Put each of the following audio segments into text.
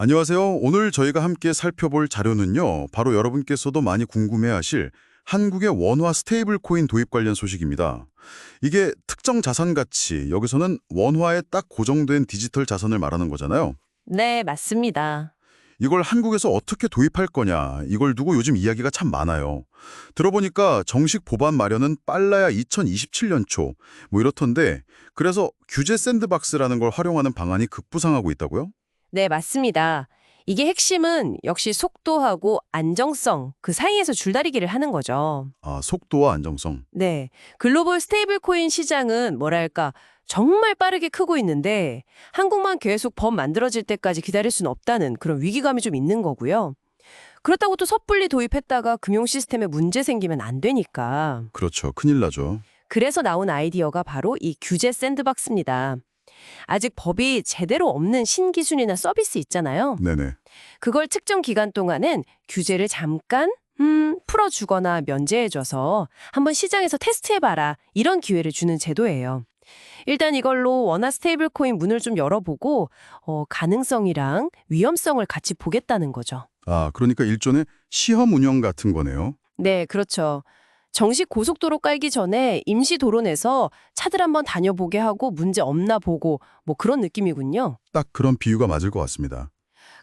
안녕하세요. 오늘 저희가 함께 살펴볼 자료는요. 바로 여러분께서도 많이 궁금해하실 한국의 원화 스테이블 코인 도입 관련 소식입니다. 이게 특정 자산 가치, 여기서는 원화에 딱 고정된 디지털 자산을 말하는 거잖아요. 네, 맞습니다. 이걸 한국에서 어떻게 도입할 거냐, 이걸 두고 요즘 이야기가 참 많아요. 들어보니까 정식 법안 마련은 빨라야 2027년 초, 뭐 이렇던데, 그래서 규제 샌드박스라는 걸 활용하는 방안이 급부상하고 있다고요? 네, 맞습니다. 이게 핵심은 역시 속도하고 안정성 그 사이에서 줄다리기를 하는 거죠. 아, 속도와 안정성. 네. 글로벌 스테이블 코인 시장은 뭐랄까 정말 빠르게 크고 있는데 한국만 계속 법 만들어질 때까지 기다릴 수는 없다는 그런 위기감이 좀 있는 거고요. 그렇다고 또 섣불리 도입했다가 금융 시스템에 문제 생기면 안 되니까. 그렇죠. 큰일 나죠. 그래서 나온 아이디어가 바로 이 규제 샌드박스입니다. 아직 법이 제대로 없는 신기술이나 서비스 있잖아요. 네네. 그걸 특정 기간 동안은 규제를 잠깐 음, 풀어주거나 면제해줘서 한번 시장에서 테스트해봐라 이런 기회를 주는 제도예요. 일단 이걸로 원화 스테이블 코인 문을 좀 열어보고 어, 가능성이랑 위험성을 같이 보겠다는 거죠. 아, 그러니까 일종의 시험 운영 같은 거네요. 네, 그렇죠. 정식 고속도로 깔기 전에 임시 도로 내서 차들 한번 다녀보게 하고 문제 없나 보고 뭐 그런 느낌이군요. 딱 그런 비유가 맞을 것 같습니다.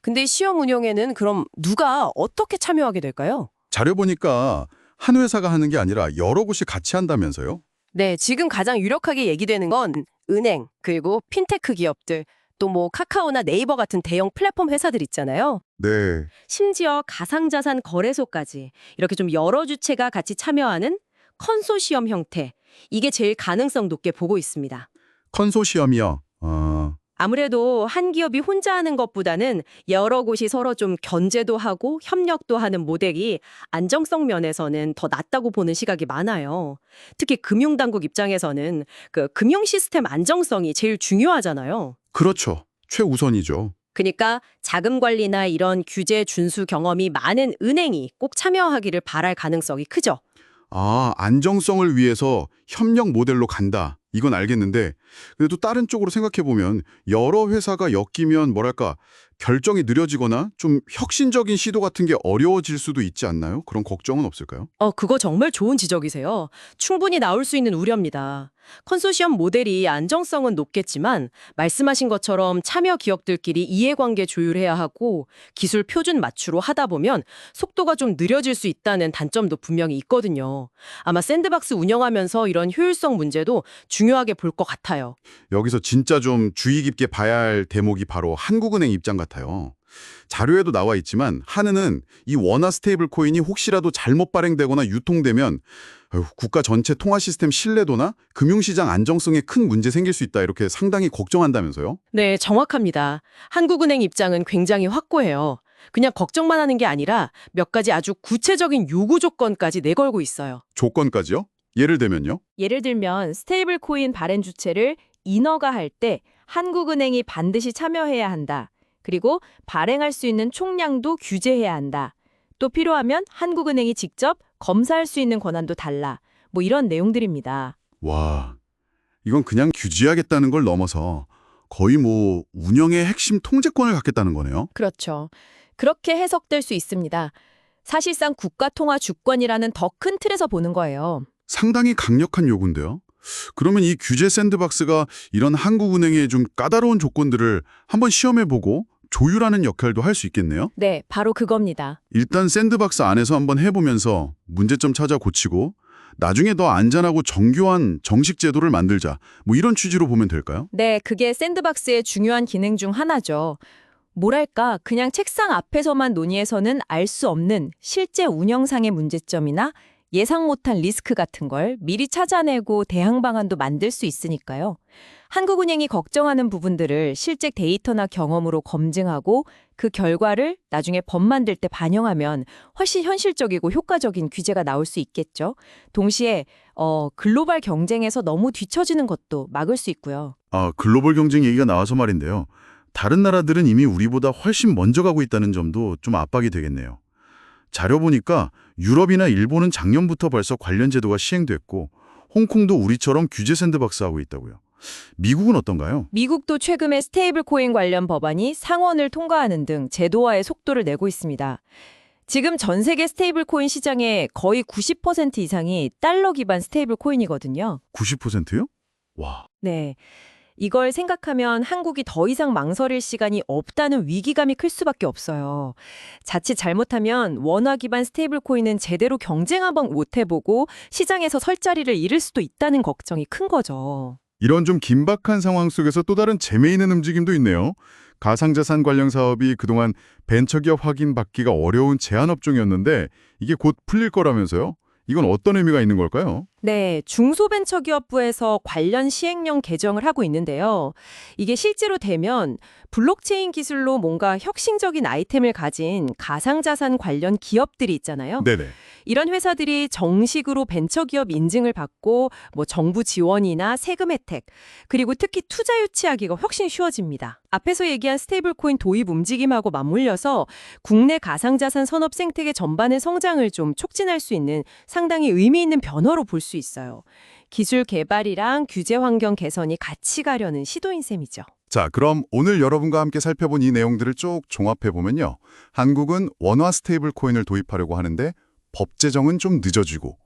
근데 시험 운영에는 그럼 누가 어떻게 참여하게 될까요? 자료 보니까 한 회사가 하는 게 아니라 여러 곳이 같이 한다면서요? 네, 지금 가장 유력하게 얘기되는 건 은행, 그리고 핀테크 기업들, 또 뭐 카카오나 네이버 같은 대형 플랫폼 회사들 있잖아요. 네. 심지어 가상자산 거래소까지 이렇게 좀 여러 주체가 같이 참여하는 컨소시엄 형태. 이게 제일 가능성 높게 보고 있습니다. 컨소시엄이요. 아, 아무래도 한 기업이 혼자 하는 것보다는 여러 곳이 서로 좀 견제도 하고 협력도 하는 모델이 안정성 면에서는 더 낫다고 보는 시각이 많아요. 특히 금융당국 입장에서는 그 금융 시스템 안정성이 제일 중요하잖아요. 그렇죠. 최우선이죠. 그러니까 자금 관리나 이런 규제 준수 경험이 많은 은행이 꼭 참여하기를 바랄 가능성이 크죠. 아, 안정성을 위해서 협력 모델로 간다. 이건 알겠는데, 또 다른 쪽으로 생각해보면 여러 회사가 엮이면 뭐랄까 결정이 느려지거나 좀 혁신적인 시도 같은 게 어려워질 수도 있지 않나요? 그런 걱정은 없을까요? 어, 그거 정말 좋은 지적이세요. 충분히 나올 수 있는 우려입니다. 컨소시엄 모델이 안정성은 높겠지만 말씀하신 것처럼 참여 기업들끼리 이해관계 조율해야 하고 기술 표준 맞추로 하다 보면 속도가 좀 느려질 수 있다는 단점도 분명히 있거든요. 아마 샌드박스 운영하면서 이런 효율성 문제도 중요하게 볼 것 같아요. 여기서 진짜 좀 주의 깊게 봐야 할 대목이 바로 한국은행 입장 같아요. 자료에도 나와 있지만 한은은 이 원화 스테이블 코인이 혹시라도 잘못 발행되거나 유통되면 아유, 국가 전체 통화 시스템 신뢰도나 금융시장 안정성에 큰 문제 생길 수 있다 이렇게 상당히 걱정한다면서요? 네, 정확합니다. 한국은행 입장은 굉장히 확고해요. 그냥 걱정만 하는 게 아니라 몇 가지 아주 구체적인 요구 조건까지 내걸고 있어요. 조건까지요? 예를 들면요? 예를 들면 스테이블 코인 발행 주체를 인허가 할 때 한국은행이 반드시 참여해야 한다. 그리고 발행할 수 있는 총량도 규제해야 한다. 또 필요하면 한국은행이 직접 검사할 수 있는 권한도 달라. 뭐 이런 내용들입니다. 와, 이건 그냥 규제하겠다는 걸 넘어서 거의 뭐 운영의 핵심 통제권을 갖겠다는 거네요. 그렇죠. 그렇게 해석될 수 있습니다. 사실상 국가 통화 주권이라는 더 큰 틀에서 보는 거예요. 상당히 강력한 요구인데요. 그러면 이 규제 샌드박스가 이런 한국은행의 좀 까다로운 조건들을 한번 시험해보고 조율하는 역할도 할 수 있겠네요. 네, 바로 그겁니다. 일단 샌드박스 안에서 한번 해보면서 문제점 찾아 고치고 나중에 더 안전하고 정교한 정식 제도를 만들자. 뭐 이런 취지로 보면 될까요? 네, 그게 샌드박스의 중요한 기능 중 하나죠. 뭐랄까, 그냥 책상 앞에서만 논의해서는 알 수 없는 실제 운영상의 문제점이나 예상 못한 리스크 같은 걸 미리 찾아내고 대응 방안도 만들 수 있으니까요. 한국은행이 걱정하는 부분들을 실제 데이터나 경험으로 검증하고 그 결과를 나중에 법 만들 때 반영하면 훨씬 현실적이고 효과적인 규제가 나올 수 있겠죠. 동시에 어, 글로벌 경쟁에서 너무 뒤처지는 것도 막을 수 있고요. 아, 글로벌 경쟁 얘기가 나와서 말인데요. 다른 나라들은 이미 우리보다 훨씬 먼저 가고 있다는 점도 좀 압박이 되겠네요. 자료 보니까 유럽이나 일본은 작년부터 벌써 관련 제도가 시행됐고 홍콩도 우리처럼 규제 샌드박스 하고 있다고요. 미국은 어떤가요? 미국도 최근에 스테이블 코인 관련 법안이 상원을 통과하는 등 제도화의 속도를 내고 있습니다. 지금 전 세계 스테이블 코인 시장의 거의 90% 이상이 달러 기반 스테이블 코인이거든요. 90%요? 와, 네. 이걸 생각하면 한국이 더 이상 망설일 시간이 없다는 위기감이 클 수밖에 없어요. 자칫 잘못하면 원화 기반 스테이블 코인은 제대로 경쟁 한번 못 해보고 시장에서 설 자리를 잃을 수도 있다는 걱정이 큰 거죠. 이런 좀 긴박한 상황 속에서 또 다른 재미있는 움직임도 있네요. 가상자산 관련 사업이 그동안 벤처기업 확인받기가 어려운 제한업종이었는데 이게 곧 풀릴 거라면서요? 이건 어떤 의미가 있는 걸까요? 네, 중소벤처기업부에서 관련 시행령 개정을 하고 있는데요. 이게 실제로 되면 블록체인 기술로 뭔가 혁신적인 아이템을 가진 가상자산 관련 기업들이 있잖아요. 네네. 이런 회사들이 정식으로 벤처기업 인증을 받고 뭐 정부 지원이나 세금 혜택, 그리고 특히 투자 유치하기가 훨씬 쉬워집니다. 앞에서 얘기한 스테이블 코인 도입 움직임하고 맞물려서 국내 가상자산 산업 생태계 전반의 성장을 좀 촉진할 수 있는 상당히 의미 있는 변화로 볼수 있어요. 기술 개발이랑 규제 환경 개선이 같이 가려는 시도인 셈이죠. 자, 그럼 오늘 여러분과 함께 살펴본 이 내용들을 쭉 종합해 보면요. 한국은 원화 스테이블 코인을 도입하려고 하는데 법 제정은 좀 늦어지고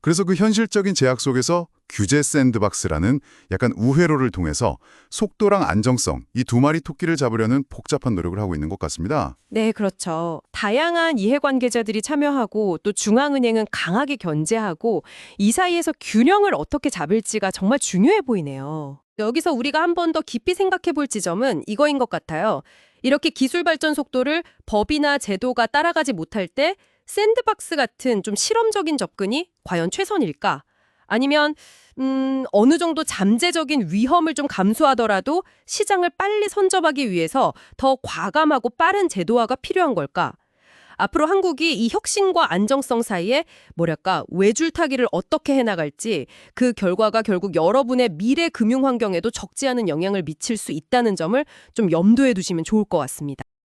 그래서 그 현실적인 제약 속에서 규제 샌드박스라는 약간 우회로를 통해서 속도랑 안정성 이 두 마리 토끼를 잡으려는 복잡한 노력을 하고 있는 것 같습니다. 네, 그렇죠. 다양한 이해관계자들이 참여하고 또 중앙은행은 강하게 견제하고 이 사이에서 균형을 어떻게 잡을지가 정말 중요해 보이네요. 여기서 우리가 한 번 더 깊이 생각해 볼 지점은 이거인 것 같아요. 이렇게 기술 발전 속도를 법이나 제도가 따라가지 못할 때 샌드박스 같은 좀 실험적인 접근이 과연 최선일까? 아니면 음, 어느 정도 잠재적인 위험을 좀 감수하더라도 시장을 빨리 선점하기 위해서 더 과감하고 빠른 제도화가 필요한 걸까? 앞으로 한국이 이 혁신과 안정성 사이에 뭐랄까 외줄타기를 어떻게 해나갈지 그 결과가 결국 여러분의 미래 금융 환경에도 적지 않은 영향을 미칠 수 있다는 점을 좀 염두에 두시면 좋을 것 같습니다.